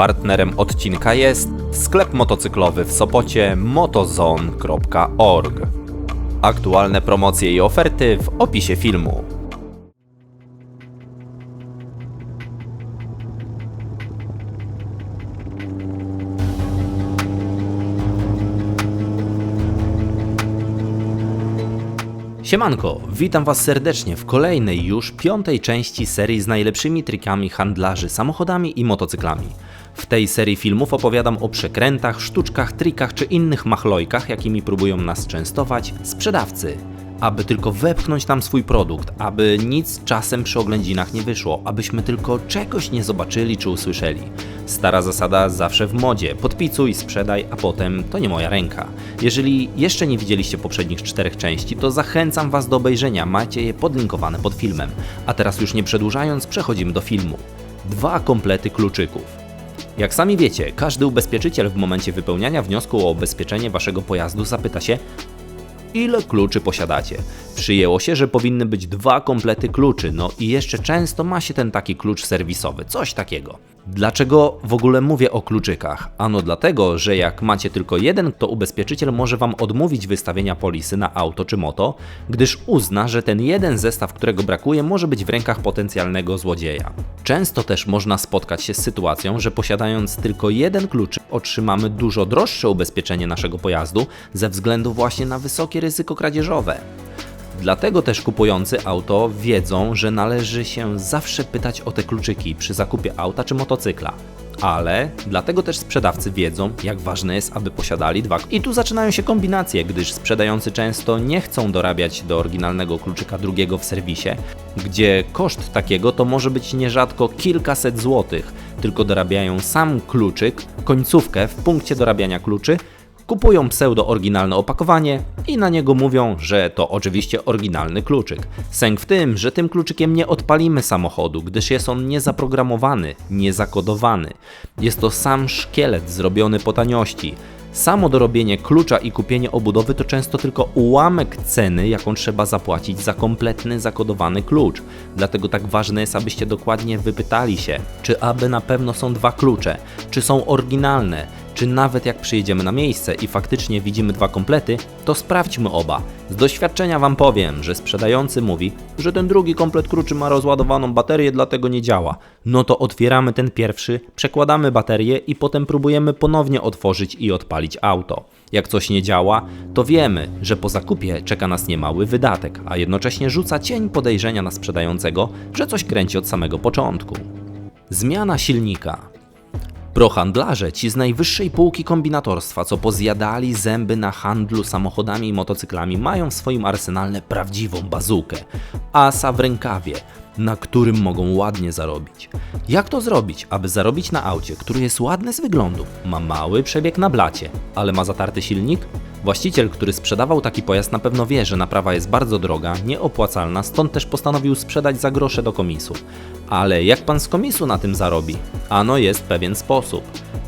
Partnerem odcinka jest sklep motocyklowy w Sopocie motozone.org. Aktualne promocje i oferty w opisie filmu. Siemanko, witam Was serdecznie w kolejnej już piątej części serii z najlepszymi trikami handlarzy samochodami i motocyklami. W tej serii filmów opowiadam o przekrętach, sztuczkach, trikach czy innych machlojkach, jakimi próbują nas częstować sprzedawcy. Aby tylko wepchnąć tam swój produkt, aby nic czasem przy oględzinach nie wyszło, abyśmy tylko czegoś nie zobaczyli czy usłyszeli. Stara zasada zawsze w modzie. Podpicuj, sprzedaj, a potem to nie moja ręka. Jeżeli jeszcze nie widzieliście poprzednich czterech części, to zachęcam Was do obejrzenia. Macie je podlinkowane pod filmem. A teraz już nie przedłużając, przechodzimy do filmu. Dwa komplety kluczyków. Jak sami wiecie, każdy ubezpieczyciel w momencie wypełniania wniosku o ubezpieczenie waszego pojazdu zapyta się, ile kluczy posiadacie. Przyjęło się, że powinny być dwa komplety kluczy, no i jeszcze często ma się ten taki klucz serwisowy, coś takiego. Dlaczego w ogóle mówię o kluczykach? Ano dlatego, że jak macie tylko jeden, to ubezpieczyciel może Wam odmówić wystawienia polisy na auto czy moto, gdyż uzna, że ten jeden zestaw, którego brakuje, może być w rękach potencjalnego złodzieja. Często też można spotkać się z sytuacją, że posiadając tylko jeden klucz, otrzymamy dużo droższe ubezpieczenie naszego pojazdu ze względu właśnie na wysokie ryzyko kradzieżowe. Dlatego też kupujący auto wiedzą, że należy się zawsze pytać o te kluczyki przy zakupie auta czy motocykla. Ale dlatego też sprzedawcy wiedzą, jak ważne jest, aby posiadali dwa. I tu zaczynają się kombinacje, gdyż sprzedający często nie chcą dorabiać do oryginalnego kluczyka drugiego w serwisie, gdzie koszt takiego to może być nierzadko kilkaset złotych, tylko dorabiają sam kluczyk, końcówkę w punkcie dorabiania kluczy kupują pseudo-oryginalne opakowanie i na niego mówią, że to oczywiście oryginalny kluczyk. Sęk w tym, że tym kluczykiem nie odpalimy samochodu, gdyż jest on niezaprogramowany, niezakodowany. Jest to sam szkielet zrobiony po taniości. Samo dorobienie klucza i kupienie obudowy to często tylko ułamek ceny, jaką trzeba zapłacić za kompletny zakodowany klucz. Dlatego tak ważne jest, abyście dokładnie wypytali się, czy aby na pewno są dwa klucze, czy są oryginalne, czy nawet jak przyjedziemy na miejsce i faktycznie widzimy dwa komplety, to sprawdźmy oba. Z doświadczenia Wam powiem, że sprzedający mówi, że ten drugi komplet kluczy ma rozładowaną baterię, dlatego nie działa. No to otwieramy ten pierwszy, przekładamy baterię i potem próbujemy ponownie otworzyć i odpalić auto. Jak coś nie działa, to wiemy, że po zakupie czeka nas niemały wydatek, a jednocześnie rzuca cień podejrzenia na sprzedającego, że coś kręci od samego początku. Zmiana silnika. Prohandlarze, ci z najwyższej półki kombinatorstwa, co pozjadali zęby na handlu samochodami i motocyklami, mają w swoim arsenale prawdziwą bazukę. Asa w rękawie, na którym mogą ładnie zarobić. Jak to zrobić, aby zarobić na aucie, który jest ładny z wyglądu, ma mały przebieg na blacie, ale ma zatarty silnik? Właściciel, który sprzedawał taki pojazd na pewno wie, że naprawa jest bardzo droga, nieopłacalna, stąd też postanowił sprzedać za grosze do komisu. Ale jak pan z komisu na tym zarobi? Ano jest pewien sposób.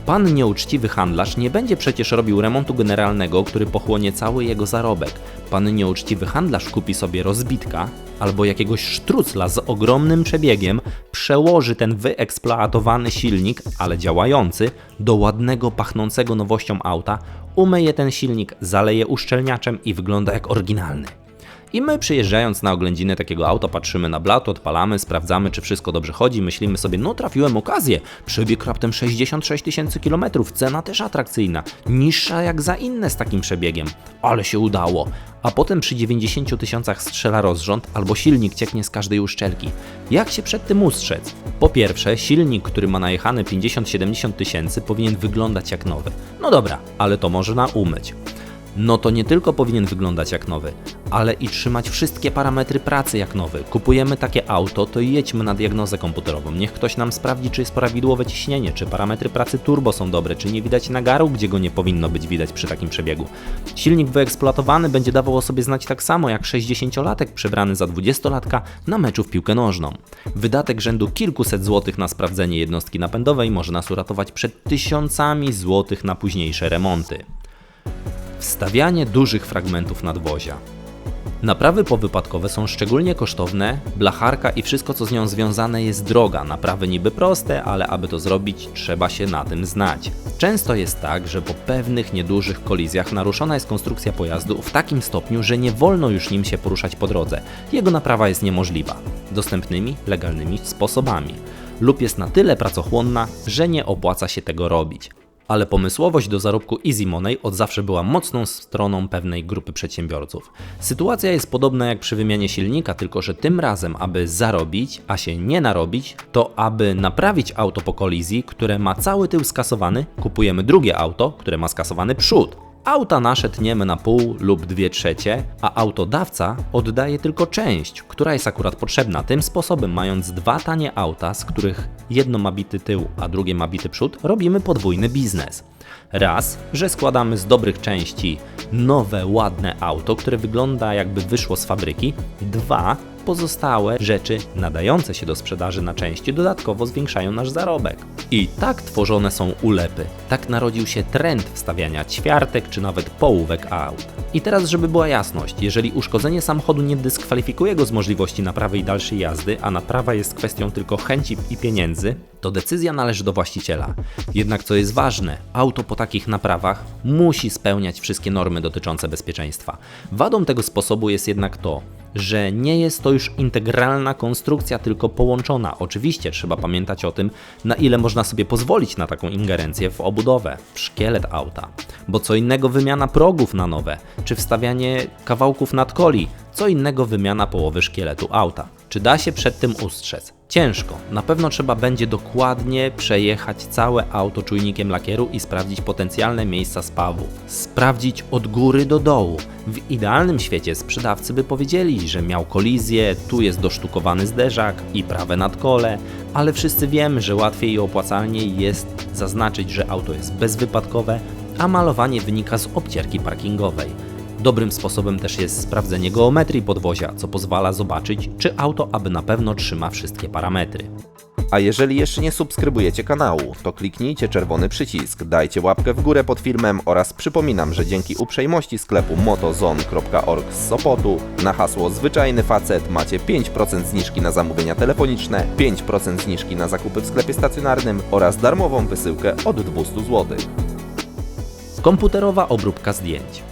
Pan nieuczciwy handlarz nie będzie przecież robił remontu generalnego, który pochłonie cały jego zarobek. Pan nieuczciwy handlarz kupi sobie rozbitka albo jakiegoś sztrucla z ogromnym przebiegiem, przełoży ten wyeksploatowany silnik, ale działający, do ładnego, pachnącego nowością auta, umyje ten silnik, zaleje uszczelniaczem i wygląda jak oryginalny. I my przyjeżdżając na oględziny takiego auta, patrzymy na blat, odpalamy, sprawdzamy, czy wszystko dobrze chodzi, myślimy sobie, no trafiłem okazję, przebieg raptem 66 tysięcy kilometrów, cena też atrakcyjna, niższa jak za inne z takim przebiegiem, ale się udało. A potem przy 90 tysiącach strzela rozrząd albo silnik cieknie z każdej uszczelki. Jak się przed tym ustrzec? Po pierwsze, silnik, który ma najechane 50-70 tysięcy powinien wyglądać jak nowy. No dobra, ale to można umyć no to nie tylko powinien wyglądać jak nowy, ale i trzymać wszystkie parametry pracy jak nowy. Kupujemy takie auto, to jedźmy na diagnozę komputerową. Niech ktoś nam sprawdzi, czy jest prawidłowe ciśnienie, czy parametry pracy turbo są dobre, czy nie widać nagaru, gdzie go nie powinno być widać przy takim przebiegu. Silnik wyeksploatowany będzie dawał o sobie znać tak samo jak 60-latek przebrany za 20-latka na meczu w piłkę nożną. Wydatek rzędu kilkuset złotych na sprawdzenie jednostki napędowej może nas uratować przed tysiącami złotych na późniejsze remonty. Wstawianie dużych fragmentów nadwozia. Naprawy powypadkowe są szczególnie kosztowne, blacharka i wszystko co z nią związane jest droga. Naprawy niby proste, ale aby to zrobić trzeba się na tym znać. Często jest tak, że po pewnych niedużych kolizjach naruszona jest konstrukcja pojazdu w takim stopniu, że nie wolno już nim się poruszać po drodze. Jego naprawa jest niemożliwa. Dostępnymi, legalnymi sposobami. Lub jest na tyle pracochłonna, że nie opłaca się tego robić ale pomysłowość do zarobku Easy Money od zawsze była mocną stroną pewnej grupy przedsiębiorców. Sytuacja jest podobna jak przy wymianie silnika, tylko że tym razem, aby zarobić, a się nie narobić, to aby naprawić auto po kolizji, które ma cały tył skasowany, kupujemy drugie auto, które ma skasowany przód. Auta nasze tniemy na pół lub dwie trzecie, a autodawca oddaje tylko część, która jest akurat potrzebna. Tym sposobem, mając dwa tanie auta, z których jedno ma bity tył, a drugie ma bity przód, robimy podwójny biznes. Raz, że składamy z dobrych części nowe, ładne auto, które wygląda jakby wyszło z fabryki. Dwa, pozostałe rzeczy nadające się do sprzedaży na części dodatkowo zwiększają nasz zarobek. I tak tworzone są ulepy. Tak narodził się trend wstawiania ćwiartek czy nawet połówek aut. I teraz, żeby była jasność, jeżeli uszkodzenie samochodu nie dyskwalifikuje go z możliwości naprawy i dalszej jazdy, a naprawa jest kwestią tylko chęci i pieniędzy, to decyzja należy do właściciela. Jednak co jest ważne, auto po takich naprawach musi spełniać wszystkie normy dotyczące bezpieczeństwa. Wadą tego sposobu jest jednak to, że nie jest to już integralna konstrukcja, tylko połączona. Oczywiście trzeba pamiętać o tym, na ile można sobie pozwolić na taką ingerencję w obudowę, w szkielet auta. Bo co innego wymiana progów na nowe, czy wstawianie kawałków nadkoli, co innego wymiana połowy szkieletu auta. Czy da się przed tym ustrzec? Ciężko. Na pewno trzeba będzie dokładnie przejechać całe auto czujnikiem lakieru i sprawdzić potencjalne miejsca spawów. Sprawdzić od góry do dołu. W idealnym świecie sprzedawcy by powiedzieli, że miał kolizję, tu jest dosztukowany zderzak i prawe nadkole, ale wszyscy wiemy, że łatwiej i opłacalniej jest zaznaczyć, że auto jest bezwypadkowe, a malowanie wynika z obcierki parkingowej. Dobrym sposobem też jest sprawdzenie geometrii podwozia, co pozwala zobaczyć, czy auto aby na pewno trzyma wszystkie parametry. A jeżeli jeszcze nie subskrybujecie kanału, to kliknijcie czerwony przycisk, dajcie łapkę w górę pod filmem oraz przypominam, że dzięki uprzejmości sklepu motozone.org z Sopotu na hasło zwyczajny facet macie 5% zniżki na zamówienia telefoniczne, 5% zniżki na zakupy w sklepie stacjonarnym oraz darmową wysyłkę od 200 zł. Komputerowa obróbka zdjęć.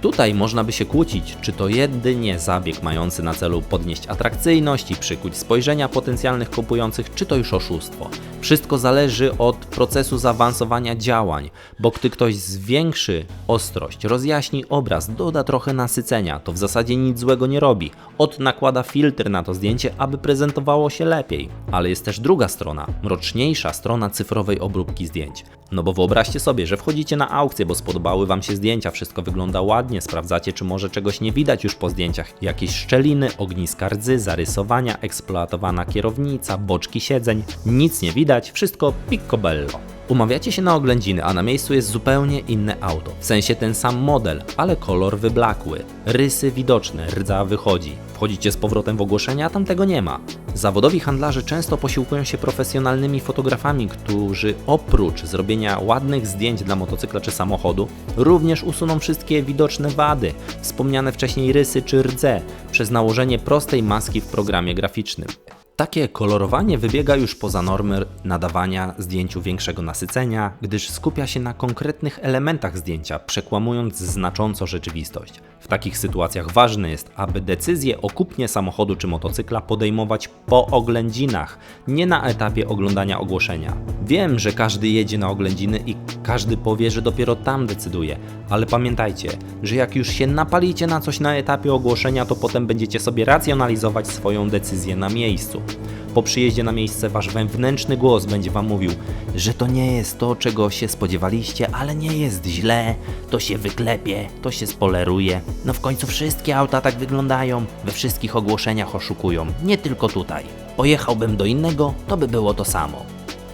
Tutaj można by się kłócić, czy to jedynie zabieg mający na celu podnieść atrakcyjność i przykuć spojrzenia potencjalnych kupujących, czy to już oszustwo. Wszystko zależy od procesu zaawansowania działań, bo gdy ktoś zwiększy ostrość, rozjaśni obraz, doda trochę nasycenia, to w zasadzie nic złego nie robi. Od nakłada filtr na to zdjęcie, aby prezentowało się lepiej. Ale jest też druga strona, mroczniejsza strona cyfrowej obróbki zdjęć. No bo wyobraźcie sobie, że wchodzicie na aukcję, bo spodobały Wam się zdjęcia, wszystko wygląda ładnie, sprawdzacie, czy może czegoś nie widać już po zdjęciach. Jakieś szczeliny, ogniska rdzy, zarysowania, eksploatowana kierownica, boczki siedzeń. Nic nie widać, wszystko piccobello. Umawiacie się na oględziny, a na miejscu jest zupełnie inne auto. W sensie ten sam model, ale kolor wyblakły. Rysy widoczne, rdza wychodzi. Wchodzicie z powrotem w ogłoszenie, a tam tego nie ma. Zawodowi handlarze często posiłkują się profesjonalnymi fotografami, którzy oprócz zrobienia ładnych zdjęć dla motocykla czy samochodu, również usuną wszystkie widoczne wady, wspomniane wcześniej rysy czy rdze, przez nałożenie prostej maski w programie graficznym. Takie kolorowanie wybiega już poza normy nadawania zdjęciu większego nasycenia, gdyż skupia się na konkretnych elementach zdjęcia, przekłamując znacząco rzeczywistość. W takich sytuacjach ważne jest, aby decyzję o kupnie samochodu czy motocykla podejmować po oględzinach, nie na etapie oglądania ogłoszenia. Wiem, że każdy jedzie na oględziny i każdy powie, że dopiero tam decyduje, ale pamiętajcie, że jak już się napalicie na coś na etapie ogłoszenia, to potem będziecie sobie racjonalizować swoją decyzję na miejscu. Po przyjeździe na miejsce wasz wewnętrzny głos będzie wam mówił, że to nie jest to, czego się spodziewaliście, ale nie jest źle, to się wyklepie, to się spoleruje. No w końcu wszystkie auta tak wyglądają, we wszystkich ogłoszeniach oszukują, nie tylko tutaj. Pojechałbym do innego, to by było to samo.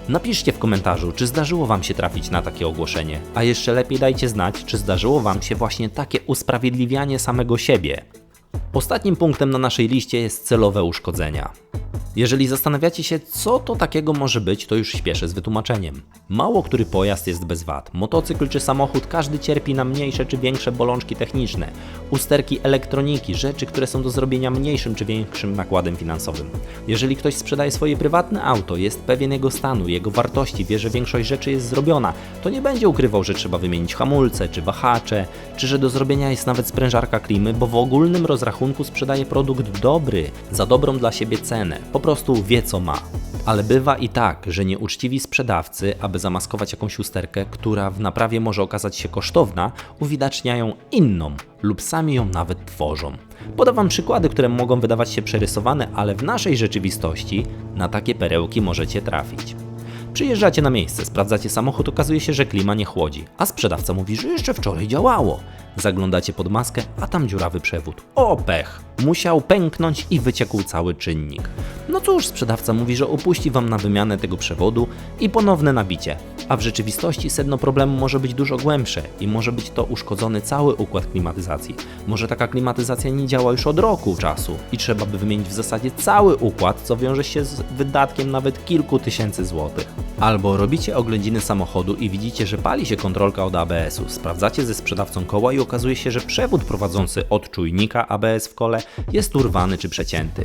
Napiszcie w komentarzu, czy zdarzyło Wam się trafić na takie ogłoszenie, a jeszcze lepiej dajcie znać, czy zdarzyło Wam się właśnie takie usprawiedliwianie samego siebie. Ostatnim punktem na naszej liście jest celowe uszkodzenia. Jeżeli zastanawiacie się, co to takiego może być, to już śpieszę z wytłumaczeniem. Mało który pojazd jest bez wad. Motocykl czy samochód, każdy cierpi na mniejsze czy większe bolączki techniczne. Usterki elektroniki, rzeczy, które są do zrobienia mniejszym czy większym nakładem finansowym. Jeżeli ktoś sprzedaje swoje prywatne auto, jest pewien jego stanu, jego wartości, wie, że większość rzeczy jest zrobiona, to nie będzie ukrywał, że trzeba wymienić hamulce czy wahacze, czy że do zrobienia jest nawet sprężarka klimy, bo w ogólnym rozrachunku sprzedaje produkt dobry, za dobrą dla siebie cenę. Po prostu wie co ma. Ale bywa i tak, że nieuczciwi sprzedawcy, aby zamaskować jakąś usterkę, która w naprawie może okazać się kosztowna, uwidaczniają inną lub sami ją nawet tworzą. Podawam przykłady, które mogą wydawać się przerysowane, ale w naszej rzeczywistości na takie perełki możecie trafić. Przyjeżdżacie na miejsce, sprawdzacie samochód, okazuje się, że klima nie chłodzi, a sprzedawca mówi, że jeszcze wczoraj działało. Zaglądacie pod maskę, a tam dziurawy przewód. O pech! Musiał pęknąć i wyciekł cały czynnik. No cóż, sprzedawca mówi, że opuści wam na wymianę tego przewodu i ponowne nabicie. A w rzeczywistości sedno problemu może być dużo głębsze i może być to uszkodzony cały układ klimatyzacji. Może taka klimatyzacja nie działa już od roku czasu i trzeba by wymienić w zasadzie cały układ, co wiąże się z wydatkiem nawet kilku tysięcy złotych. Albo robicie oględziny samochodu i widzicie, że pali się kontrolka od ABS-u. Sprawdzacie ze sprzedawcą koła i okazuje się, że przewód prowadzący od czujnika ABS w kole jest urwany czy przecięty.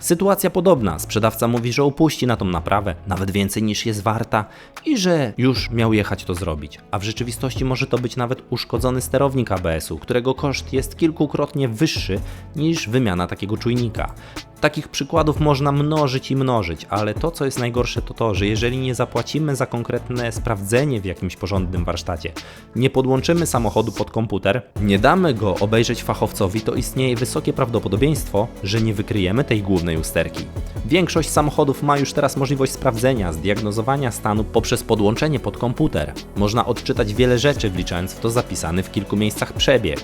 Sytuacja podobna. Sprzedawca mówi, że upuści na tą naprawę, nawet więcej niż jest warta i że już miał jechać to zrobić. A w rzeczywistości może to być nawet uszkodzony sterownik ABS-u, którego koszt jest kilkukrotnie wyższy niż wymiana takiego czujnika. Takich przykładów można mnożyć i mnożyć, ale to, co jest najgorsze, to to, że jeżeli nie zapłacimy za konkretne sprawdzenie w jakimś porządnym warsztacie, nie podłączymy samochodu pod komputer, nie damy go obejrzeć fachowcowi, to istnieje wysokie prawdopodobieństwo, że nie wykryjemy tej głównej usterki. Większość samochodów ma już teraz możliwość sprawdzenia, zdiagnozowania stanu poprzez podłączenie pod komputer. Można odczytać wiele rzeczy, wliczając w to zapisany w kilku miejscach przebieg.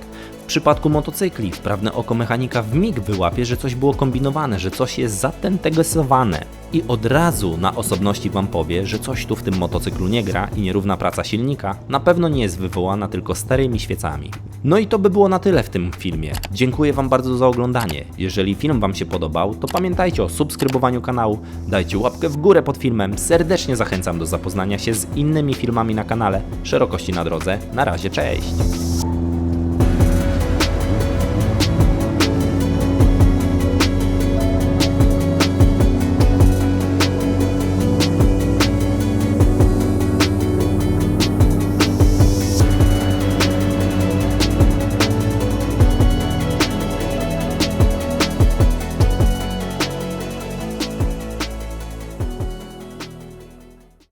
Przypadku motocykli wprawne oko mechanika w mig wyłapie, że coś było kombinowane, że coś jest zatentegesowane i od razu na osobności Wam powie, że coś tu w tym motocyklu nie gra i nierówna praca silnika na pewno nie jest wywołana tylko starymi świecami. No i to by było na tyle w tym filmie. Dziękuję Wam bardzo za oglądanie. Jeżeli film Wam się podobał, to pamiętajcie o subskrybowaniu kanału, dajcie łapkę w górę pod filmem, serdecznie zachęcam do zapoznania się z innymi filmami na kanale Szerokości na drodze. Na razie, cześć!